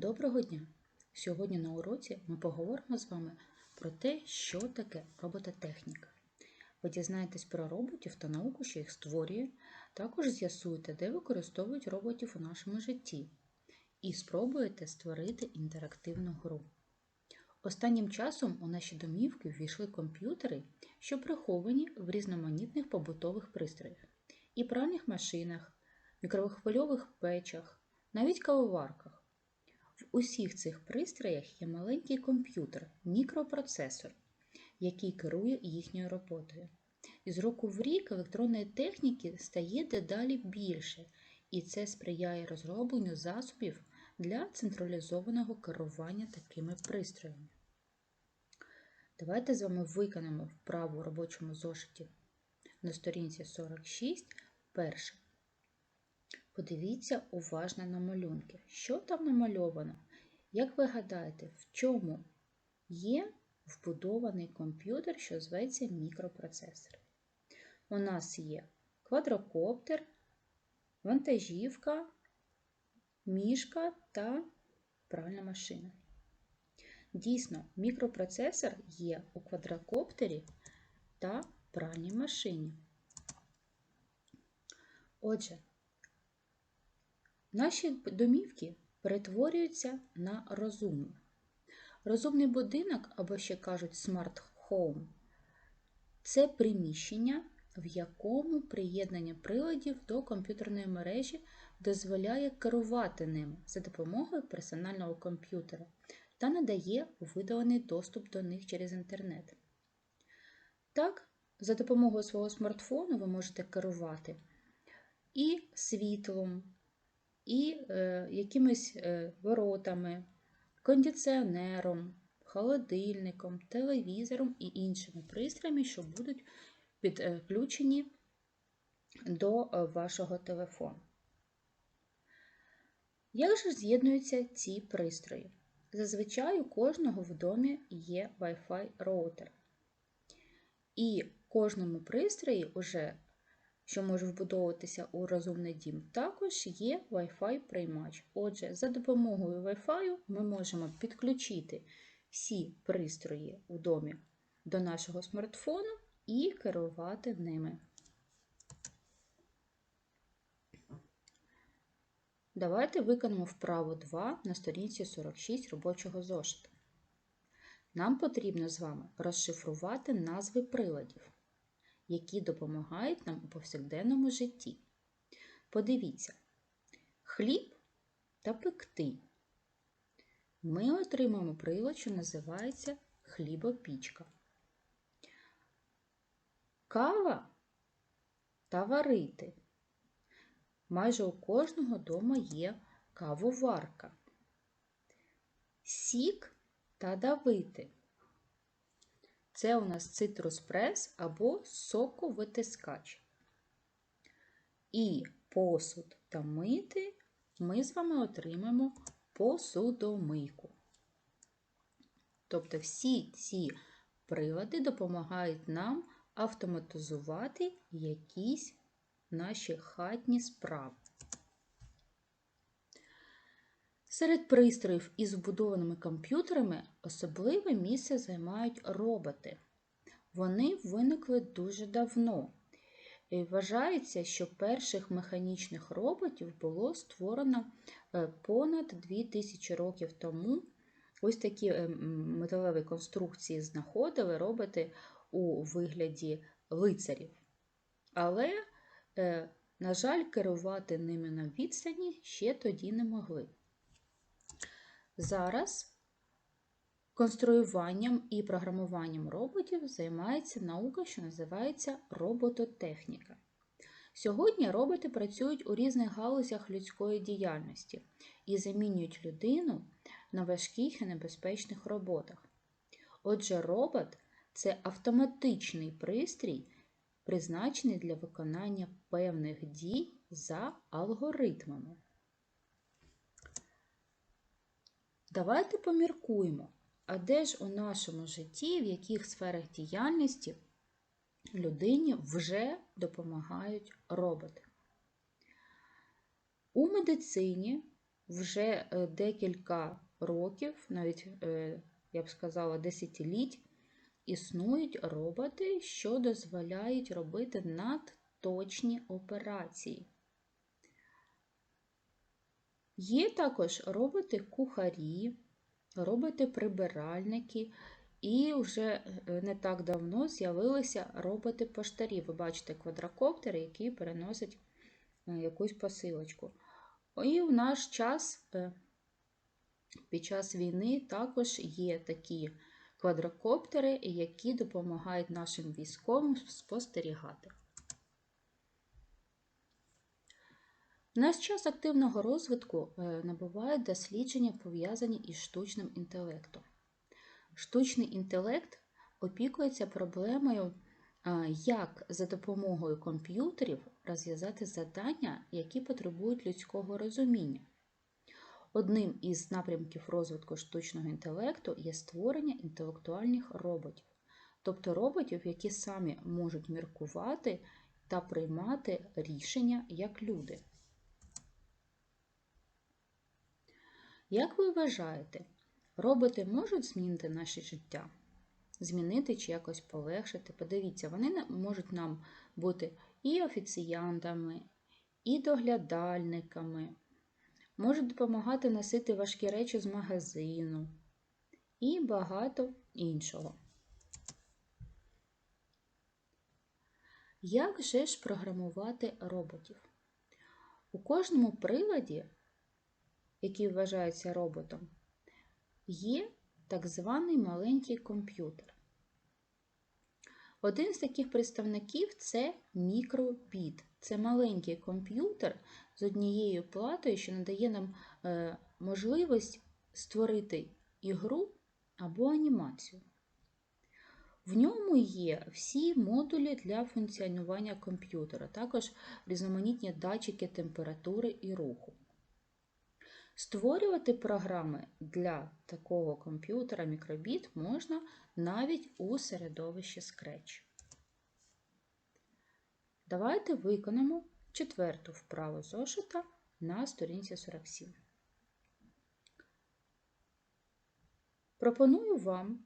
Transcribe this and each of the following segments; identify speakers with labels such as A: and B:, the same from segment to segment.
A: Доброго дня! Сьогодні на уроці ми поговоримо з вами про те, що таке робототехніка. Ви дізнаєтесь про роботів та науку, що їх створює, також з'ясуєте, де використовують роботів у нашому житті, і спробуєте створити інтерактивну гру. Останнім часом у наші домівки ввійшли комп'ютери, що приховані в різноманітних побутових пристроях і пральних машинах, мікрохвильових печах, навіть кавоварках. В усіх цих пристроях є маленький комп'ютер, мікропроцесор, який керує їхньою роботою. І з року в рік електронної техніки стає дедалі більше, і це сприяє розробленню засобів для централізованого керування такими пристроями. Давайте з вами виконаємо вправу у робочому зошиті на сторінці 46 перше. Подивіться уважно на малюнки. Що там намальовано? Як ви гадаєте, в чому є вбудований комп'ютер, що зветься мікропроцесор? У нас є квадрокоптер, вантажівка, мішка та пральна машина. Дійсно, мікропроцесор є у квадрокоптері та пральній машині. Отже, Наші домівки перетворюються на розумні. Розумний будинок, або ще кажуть смарт Home – це приміщення, в якому приєднання приладів до комп'ютерної мережі дозволяє керувати ними за допомогою персонального комп'ютера та надає видалений доступ до них через інтернет. Так, за допомогою свого смартфону ви можете керувати і світлом, і е, якимись е, воротами, кондиціонером, холодильником, телевізором і іншими пристроями, що будуть підключені до е, вашого телефону. Як же з'єднуються ці пристрої? Зазвичай у кожного в домі є Wi-Fi роутер. І кожному пристрої вже що може вбудовуватися у розумний дім, також є Wi-Fi приймач. Отже, за допомогою Wi-Fi ми можемо підключити всі пристрої у домі до нашого смартфону і керувати ними. Давайте виконаємо вправу 2 на сторінці 46 робочого зошита. Нам потрібно з вами розшифрувати назви приладів які допомагають нам у повсякденному житті. Подивіться, хліб та пекти. Ми отримаємо прилад, що називається хлібопічка. Кава та варити. Майже у кожного дома є кавоварка. Сік та давити. Це у нас цитрус прес або соковитискач. І посуд та мити ми з вами отримаємо посудомийку. Тобто всі ці прилади допомагають нам автоматизувати якісь наші хатні справи. Серед пристроїв із вбудованими комп'ютерами особливе місце займають роботи. Вони виникли дуже давно. І Вважається, що перших механічних роботів було створено е, понад 2000 років тому. Ось такі е, металеві конструкції знаходили роботи у вигляді лицарів. Але, е, на жаль, керувати ними на відстані ще тоді не могли. Зараз конструюванням і програмуванням роботів займається наука, що називається робототехніка. Сьогодні роботи працюють у різних галузях людської діяльності і замінюють людину на важких і небезпечних роботах. Отже, робот це автоматичний пристрій, призначений для виконання певних дій за алгоритмами. Давайте поміркуємо, а де ж у нашому житті, в яких сферах діяльності людині вже допомагають роботи? У медицині вже е, декілька років, навіть, е, я б сказала, десятиліть, існують роботи, що дозволяють робити надточні операції. Є також роботи-кухарі, роботи-прибиральники, і вже е, не так давно з'явилися роботи-поштарі. Ви бачите квадрокоптери, які переносять е, якусь посилочку. І в наш час, е, під час війни, також є такі квадрокоптери, які допомагають нашим військовим спостерігати. Наш час активного розвитку набувають дослідження, пов'язані із штучним інтелектом. Штучний інтелект опікується проблемою, як за допомогою комп'ютерів розв'язати завдання, які потребують людського розуміння. Одним із напрямків розвитку штучного інтелекту є створення інтелектуальних роботів, тобто роботів, які самі можуть міркувати та приймати рішення як люди. Як ви вважаєте, роботи можуть змінити наше життя? Змінити чи якось полегшити? Подивіться, вони можуть нам бути і офіціантами, і доглядальниками, можуть допомагати носити важкі речі з магазину і багато іншого. Як же ж програмувати роботів? У кожному приладі, який вважається роботом, є так званий маленький комп'ютер. Один з таких представників це мікробіт. Це маленький комп'ютер з однією платою, що надає нам е, можливість створити ігру або анімацію. В ньому є всі модулі для функціонування комп'ютера, також різноманітні датчики температури і руху. Створювати програми для такого комп'ютера мікробіт можна навіть у середовищі Scratch. Давайте виконаємо четверту вправу зошита на сторінці 47. Пропоную вам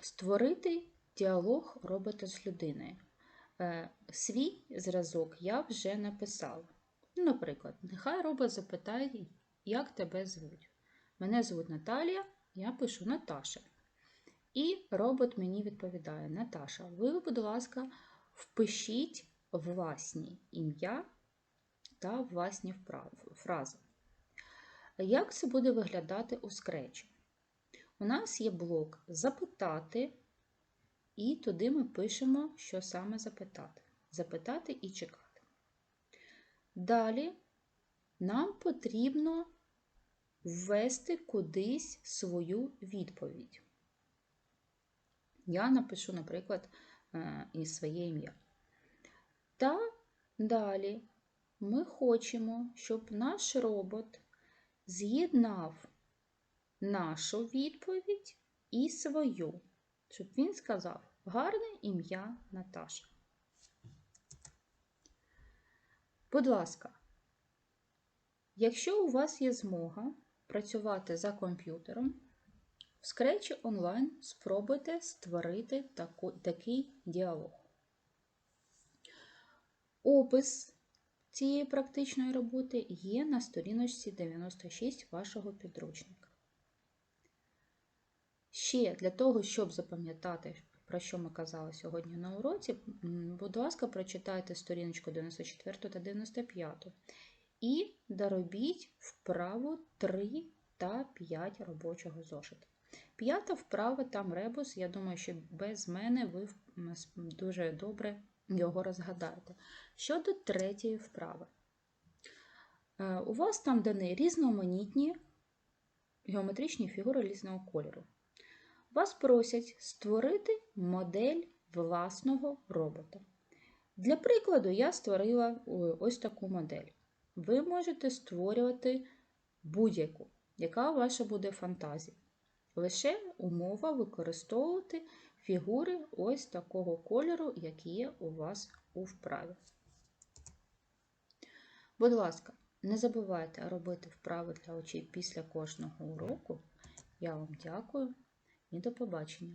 A: створити діалог робота з людиною. Е, свій зразок я вже написала. Наприклад, нехай робот запитає, як тебе звуть. Мене звуть Наталія, я пишу Наташа. І робот мені відповідає: Наташа, ви, будь ласка, впишіть власні ім'я та власні фрази. Як це буде виглядати у скречі? У нас є блок запитати, і туди ми пишемо, що саме запитати. Запитати і чекати. Далі нам потрібно ввести кудись свою відповідь. Я напишу, наприклад, е, і своє ім'я. Та далі ми хочемо, щоб наш робот з'єднав нашу відповідь і свою, щоб він сказав гарне ім'я Наташа. Будь ласка, якщо у вас є змога працювати за комп'ютером, в Scratch Online спробуйте створити таку, такий діалог. Опис цієї практичної роботи є на сторіночці 96 вашого підручника. Ще для того, щоб запам'ятати, про що ми казали сьогодні на уроці, будь ласка, прочитайте сторіночку 94 та 95 і доробіть вправу 3 та 5 робочого зошита. П'ята вправа там ребус, я думаю, що без мене ви дуже добре його розгадаєте. Щодо третьої вправи. Е, у вас там дані різноманітні геометричні фігури різного кольору. Вас просять створити модель власного робота. Для прикладу, я створила ось таку модель. Ви можете створювати будь-яку, яка ваша буде фантазія. Лише умова використовувати фігури ось такого кольору, які є у вас у вправі. Будь ласка, Не забувайте робити вправи для очей після кожного уроку. Я вам дякую і до побачення!